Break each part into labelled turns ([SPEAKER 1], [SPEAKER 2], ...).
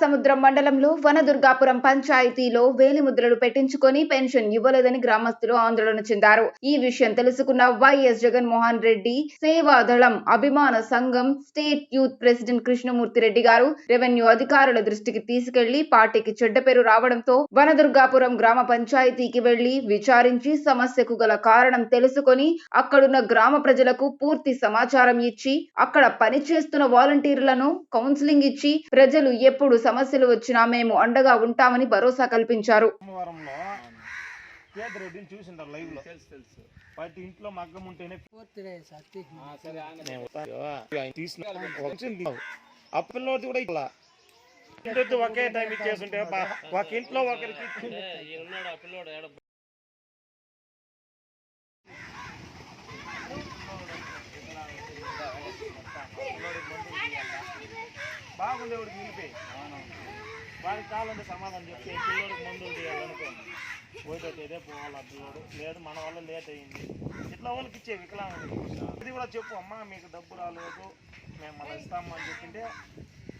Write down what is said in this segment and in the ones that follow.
[SPEAKER 1] సముద్రం మండలంలో వనదుర్గాపురం పంచాయతీలో వేలిముద్రలు పెట్టించుకొని పెన్షన్ ఇవ్వలేదని గ్రామస్తులు ఆందోళన చెందారు. ఈ విషయం తెలుసుకున్న వైఎస్ జగన్మోహన్ రెడ్డి సేవాదళం అభిమాన సంఘం state youth president Krishnamurthy Reddy గారు రెవెన్యూ అధికారుల దృష్టికి తీసుకెళ్ళి పార్టీకి చెడ్డ పేరు రావడంతో వనదుర్గాపురం గ్రామ పంచాయతీకి వెళ్ళి విచారించి సమస్యకు గల కారణం తెలుసుకొని అక్కడున్న గ్రామ ప్రజలకు పూర్తి సమాచారం ఇచ్చి అక్కడ పనిచేస్తున్న వాలంటీర్లను కౌన్సిలింగ్ ఇచ్చి ప్రజలు ఎప్పుడు సమస్యలు వచ్చినా మేము అండగా ఉంటామని భరోసా కల్పించారు.
[SPEAKER 2] చూసింటారు లైవ్లో తెలుసు తెలుసు. వాటి ఇంట్లో మగ్గం ఉంటేనే. ఆ కూడా ఇట్లా. ఇంటి ఒకే టైం ఇచ్చేస్తుంటే బా- ఒక ఇంట్లో ఒకరికి బాగుండేవాడికి నిలిపోయి వాడికి కావాలంటే సమాధానం చెప్తే పిల్లోడికి మందులు తీయాలనుకో పోయితే ఇదే పోవాలి ఆ పిల్లోడు. లేదు మన వల్ల లేట్ అయింది. ఇట్లా వాళ్ళకి ఇచ్చే వికలాంగులు ఇది కూడా చెప్పు అమ్మా మీకు డబ్బు రాలేదు. మేము మళ్ళీ ఇస్తామని అని చెప్పింటే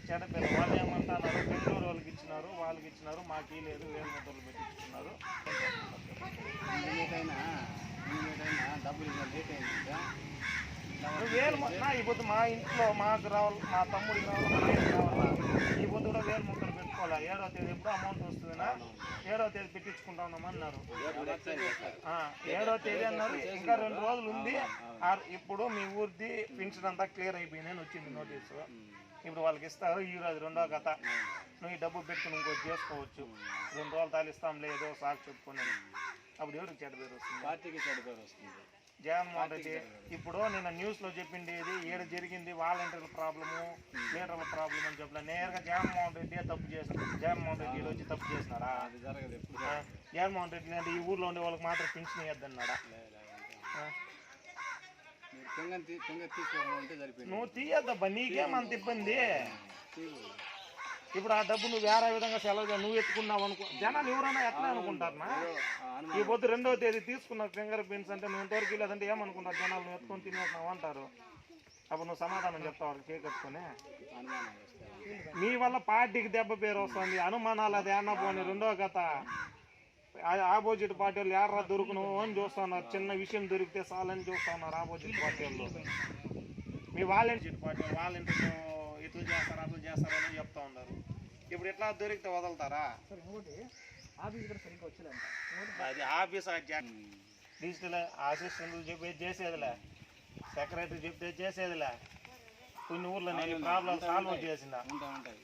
[SPEAKER 2] చెడపిల్ల వాళ్ళు ఏమంటారు? బెంగళూరు వాళ్ళకి ఇచ్చినారు వాళ్ళకి ఇచ్చినారు మాకు లేదు వేలు ముద్దలు పెట్టించుకున్నారు. డబ్బులు లేట్ అయింది నా ఈ పొద్దు మా ఇంట్లో మాకు రావాలి మా తమ్ముడికి రావాలి ఈ పొద్దు కూడా వేలు ముక్కలు పెట్టుకోవాలా? ఏడవ తేదీ ఎప్పుడు అమౌంట్ వస్తుందినా? ఏడవ తేదీ పెట్టించుకుంటా అన్నారు. ఏడవ ఏడో తేదీ అన్నారు. ఇంకా రెండు రోజులు ఉంది. ఇప్పుడు మీ ఊరిది పెన్షన్ అంతా క్లియర్ అయిపోయినాయని వచ్చింది నోటీసు ఇప్పుడు వాళ్ళకి ఇస్తారు. ఈ రోజు రెండో కథ. నువ్వు ఈ డబ్బు పెట్టుకుని ఇంకోటి చేసుకోవచ్చు. రెండు రోజులు తాలిస్తాం లేదో సాకు చెప్పుకున్నాను అప్పుడు ఎవరికి చెడ్డ పేరు వస్తుంది?
[SPEAKER 3] పార్టీకి చెడ్డ పేరు వస్తుంది.
[SPEAKER 2] జగన్మోహన్ రెడ్డి ఇప్పుడు నేను న్యూస్లో చెప్పింది ఇది ఏడు జరిగింది వాలంటీర్ల ప్రాబ్లము లీడర్ల ప్రాబ్లం అని చెప్పలే. నేరుగా జగన్మోహన్ రెడ్డి తప్పు చేసిన జగన్మోహన్ రెడ్డి వచ్చి తప్పు చేసినారా? జగన్మోహన్ రెడ్డి అంటే ఈ ఊర్లో ఉండే వాళ్ళకి మాత్రం పెన్షన్ ఇవ్వద్దన్నాడా నువ్వు తీయద్దబ్బా నీకేమంత ఇబ్బంది? ఇప్పుడు ఆ డబ్బు నువ్వు వేరే విధంగా సెలవు నువ్వు ఎత్తుకున్నావు అనుకో జనాలు ఎవరైనా ఎట్లా అనుకుంటారనా? ఈ పొద్దు రెండవ తేదీ తీసుకున్న ఫింగర్ ప్రింట్స్ అంటే నువ్వు ఇంతవరకు లేదంటే ఏమనుకుంటారు? జనాలు నువ్వు ఎత్తుకొని తినేస్తున్నావు అంటారు. అప్పుడు నువ్వు సమాధానం చెప్తావు
[SPEAKER 3] అనుమానం వస్తాయి
[SPEAKER 2] మీ వల్ల పార్టీకి దెబ్బ పేరు వస్తుంది. అనుమానాలు అది ఏమన్నా పోనీ రెండో కథ. ఆపోజిట్ పార్టీ వాళ్ళు ఏర్రా దొరుకును అని చూస్తున్నారు. చిన్న విషయం దొరికితే చాలని చూస్తున్నారు ఆపోజిట్ పార్టీ వాళ్ళు మీ వాలంటీర్ పార్టీ వాలంటీర్ ఇట్లు చేస్తారు అట్లు చేస్తారు అని చెప్తా ఉన్నారు. ఇప్పుడు ఎట్లా దొరికితే వదులుతారా? అది ఆఫీస్ డిజిటల్ అసిస్టెంట్లు చెప్పి చేసేదిలే. సెక్రటరీ చెప్తే చేసేదిలే. కొన్ని ఊర్లో నేను ప్రాబ్లం సాల్వ్
[SPEAKER 3] ఉంటాయి.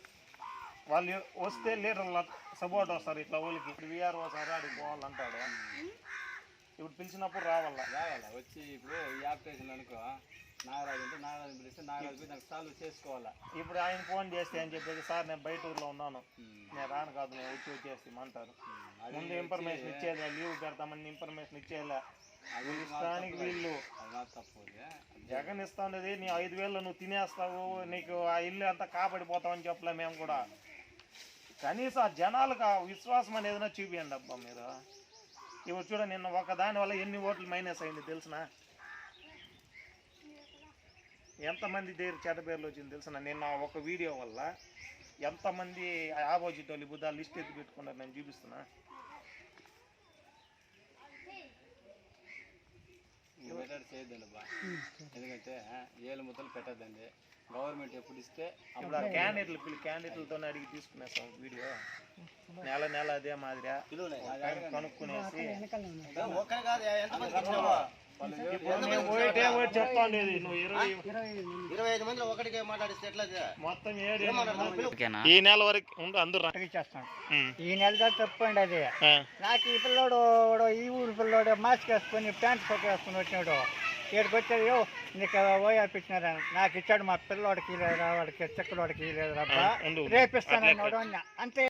[SPEAKER 2] వాళ్ళు వస్తే లీడర్ల సపోర్ట్ వస్తారు ఇట్లా వాళ్ళకి ఇప్పుడు విఆర్ఓ సార్ ఆడికి పోవాలంటాడు. ఇప్పుడు పిలిచినప్పుడు రావాలా?
[SPEAKER 3] రావాలా? వచ్చి ఇప్పుడు ఈ అప్లికేషన్ అనుకో నాగరాజు అంటే నాగరాజు పిలిస్తే నాగరాజు పోయి దానికి సాల్వ్ చేసుకోవాలా?
[SPEAKER 2] ఇప్పుడు ఆయన ఫోన్ చేస్తే అని చెప్పేసి సార్ నేను బయట ఊర్లో ఉన్నాను. నేను రాను కాదు నేను వచ్చి వచ్చేసి అంటారు ముందు ఇన్ఫర్మేషన్ ఇచ్చేది లీవ్ పెడతామని ఇన్ఫర్మేషన్ ఇచ్చేలా
[SPEAKER 3] అది
[SPEAKER 2] ఇష్టానికి వీళ్ళు. జగన్ ఇస్తా ఉండేది నీ ఐదు వేలు నువ్వు తినేస్తావు నీకు ఆ ఇల్లు అంతా కాపాడిపోతావు అని చెప్పలే మేము కూడా. కనీసం ఆ జనాలకు ఆ విశ్వాసం అనేది ఏదైనా చూపియండి అబ్బా మీరు. ఇవి చూడ నిన్న ఒక దాని వల్ల ఎన్ని ఓట్లు మైనస్ అయింది తెలిసిన? ఎంతమంది దగ్గర చెడ్డ పేర్లు వచ్చింది తెలిసిన? నిన్న ఒక వీడియో వల్ల ఎంతమంది ఆపోజిట్ వాళ్ళు బుద్ధ లిస్ట్ ఎత్తి పెట్టుకున్నారు నేను చూపిస్తున్నా.
[SPEAKER 3] ఈ మెథడ్ చేయొద్దండి బా. ఎందుకంటే ఏలు ముద్దలు పెట్టద్దండి. గవర్నమెంట్ ఎప్పుడు ఇస్తే
[SPEAKER 2] ఇప్పుడు ఆ క్యాండిడేట్లు పిల్లి క్యాండిడేట్లతో అడిగి తీసుకునేస్తాం వీడియో. నెల నెల అదే మాదిరిగా కనుక్కునేసి ఇప్పుడు నేను పోయిటే ఈ నెల వరకు అందరు.
[SPEAKER 4] ఈ నెలతో తప్పండి అది. నాకు ఈ పిల్లోడు వాడు ఈ ఊరు పిల్లోడు మాస్క్ వేసుకొని ప్యాంట్ షర్ట్ వేసుకొని వచ్చినాడు. ఇక్కడికి వచ్చాడు "యో, నీకు ఓయా పెట్టినారా నాకు ఇచ్చాడు మా పిల్లోడికి లేదా వాడికి చెక్కలోడికి లేదా
[SPEAKER 2] ఉండు.
[SPEAKER 4] రేపిస్తాను. అంతే.